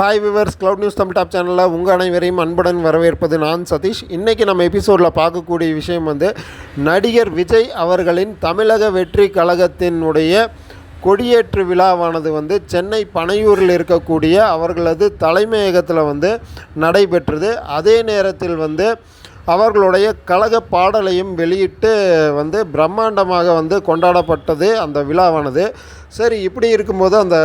Hi viewers cloud news Tamil top சேனலில் உங்கள் அனைவரையும் அன்புடன் வரவேற்பது நான் சதீஷ். இன்றைக்கி நம்ம எபிசோடில் பார்க்கக்கூடிய விஷயம் வந்து நடிகர் விஜய் அவர்களின் தமிழக வெற்றி கழகத்தினுடைய கொடியேற்று விழாவானது வந்து சென்னை பனையூரில் இருக்கக்கூடிய அவர்களது தலைமையகத்தில் வந்து நடைபெற்றது. அதே நேரத்தில் வந்து அவர்களுடைய கழக பாடலையும் வெளியிட்டு வந்து பிரம்மாண்டமாக வந்து கொண்டாடப்பட்டது அந்த விழாவானது. சரி இப்படி இருக்கும்போது அந்த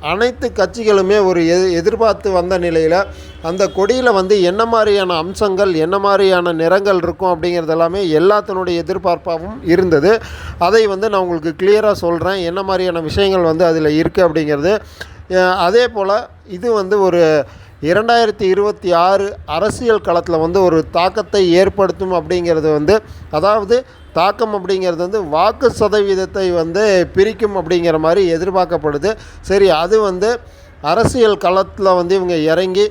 அனைத்து கட்சிகளுமே ஒரு எ எதிர்பார்த்து வந்த நிலையில் அந்த கொடியில் வந்து என்ன மாதிரியான அம்சங்கள் என்ன மாதிரியான நிறங்கள் இருக்கும் அப்படிங்கிறது எல்லாமே எல்லாத்தினுடைய எதிர்பார்ப்பாகவும் இருந்தது. அதை வந்து நான் உங்களுக்கு கிளியராக சொல்கிறேன் என்ன மாதிரியான விஷயங்கள் வந்து அதில் இருக்குது அப்படிங்கிறது. அதே போல் இது வந்து ஒரு இரண்டாயிரத்தி இருபத்தி ஆறு அரசியல் களத்தில் வந்து ஒரு தாக்கத்தை ஏற்படுத்தும் அப்படிங்கிறது வந்து அதாவது தாக்கம் அப்படிங்கிறது வந்து வாக்கு சதவீதத்தை வந்து பிரிக்கும் அப்படிங்கிற மாதிரி எதிர்பார்க்கப்படுது. சரி அது வந்து அரசியல் களத்தில் வந்து இவங்க இறங்கி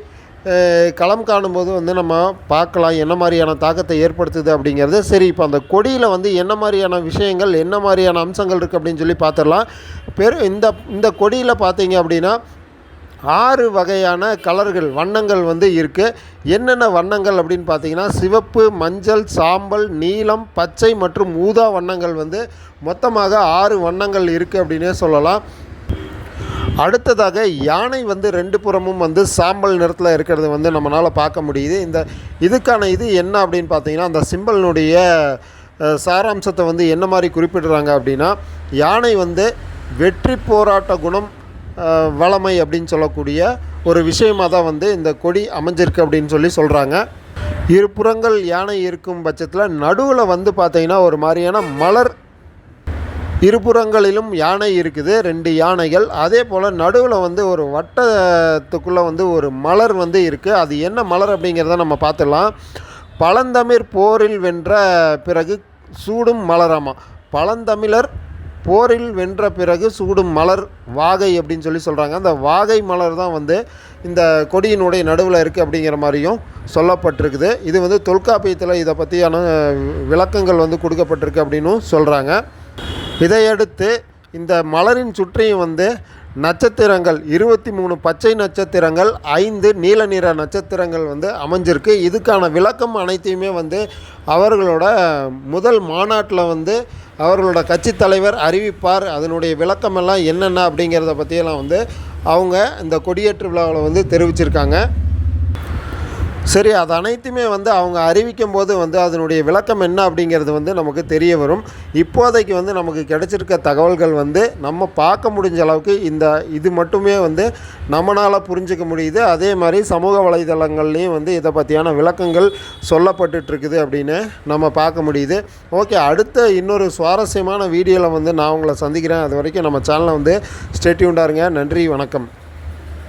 களம் காணும்போது வந்து நம்ம பார்க்கலாம் என்ன மாதிரியான தாக்கத்தை ஏற்படுத்துது அப்படிங்கிறது. சரி இப்போ அந்த கொடியில் வந்து என்ன மாதிரியான விஷயங்கள் என்ன மாதிரியான அம்சங்கள் இருக்குது அப்படின்னு சொல்லி பார்த்துடலாம். பெரு இந்த இந்த கொடியில் பார்த்தீங்க அப்படின்னா ஆறு வகையான கலர்கள் வண்ணங்கள் வந்து இருக்குது என்னென்ன வண்ணங்கள் அப்படின்னு பார்த்தீங்கன்னா சிவப்பு மஞ்சள் சாம்பல் நீலம் பச்சை மற்றும் ஊதா வண்ணங்கள் வந்து மொத்தமாக ஆறு வண்ணங்கள் இருக்குது அப்படின்னே சொல்லலாம். அடுத்ததாக யானை வந்து ரெண்டு புறமும் வந்து சாம்பல் நிறத்தில் இருக்கிறது வந்து நம்மளால் பார்க்க முடியுது. இந்த இதுக்கான இது என்ன அப்படின்னு பார்த்தீங்கன்னா அந்த சிம்பலினுடைய சாராம்சத்தை வந்து என்ன மாதிரி குறிப்பிடுறாங்க அப்படின்னா யானை வந்து வெற்றி போராட்ட குணம் வளமை அப்படின்னு சொல்லக்கூடிய ஒரு விஷயமாக தான் வந்து இந்த கொடி அமைஞ்சிருக்கு அப்படின்னு சொல்லி சொல்கிறாங்க இருபுறங்கள் யானை இருக்கும் பட்சத்தில் நடுவில் வந்து பார்த்திங்கன்னா ஒரு மாதிரியான மலர் இருபுறங்களிலும் யானை இருக்குது ரெண்டு யானைகள். அதே போல் நடுவில் வந்து ஒரு வட்டத்துக்குள்ளே வந்து ஒரு மலர் வந்து இருக்குது அது என்ன மலர் அப்படிங்கிறத நம்ம பார்த்துடலாம். பழந்தமிழ் போரில் வென்ற பிறகு சூடும் மலராமா? பழந்தமிழர் போரில் வென்ற பிறகு சூடும் மலர் வாகை அப்படின்னு சொல்லி சொல்கிறாங்க அந்த வாகை மலர் தான் வந்து இந்த கொடியினுடைய நடுவில் இருக்குது அப்படிங்கிற மாதிரியும் சொல்லப்பட்டிருக்குது. இது வந்து தொல்காப்பியத்தில் இதை பற்றியான விளக்கங்கள் வந்து கொடுக்கப்பட்டிருக்கு அப்படின்னும் சொல்கிறாங்க இதையடுத்து இந்த மலரின் சுற்றியும் வந்து நட்சத்திரங்கள் இருபத்தி மூணு பச்சை நட்சத்திரங்கள் ஐந்து நீல நிற நட்சத்திரங்கள் வந்து அமைஞ்சிருக்கு. இதுக்கான விளக்கம் அனைத்தையுமே வந்து அவர்களோட முதல் மாநாட்டில் வந்து அவர்களோட கட்சி தலைவர் அறிவிப்பார் அதனுடைய விளக்கமெல்லாம் என்னென்ன அப்படிங்கிறத பற்றியெல்லாம் வந்து அவங்க இந்த கொடியேற்று விழாவில் வந்து தெரிவிச்சிருக்காங்க. சரி அது அனைத்துமே வந்து அவங்க அறிவிக்கும் போது வந்து அதனுடைய விளக்கம் என்ன அப்படிங்கிறது வந்து நமக்கு தெரிய வரும். இப்போதைக்கு வந்து நமக்கு கிடைச்சிருக்க தகவல்கள் வந்து நம்ம பார்க்க முடிஞ்ச அளவுக்கு இந்த இது மட்டுமே வந்து நம்மளால் புரிஞ்சுக்க முடியுது. அதே மாதிரி சமூக வலைதளங்கள்லேயும் வந்து இதை பற்றியான விளக்கங்கள் சொல்லப்பட்டுட்டு இருக்குது அப்படின்னு நம்ம பார்க்க முடியுது. ஓகே அடுத்த இன்னொரு சுவாரஸ்யமான வீடியோவில் வந்து நான் உங்களை சந்திக்கிறேன். அது வரைக்கும் நம்ம சேனலை வந்து ஸ்டேட்யூண்டாக நன்றி வணக்கம்.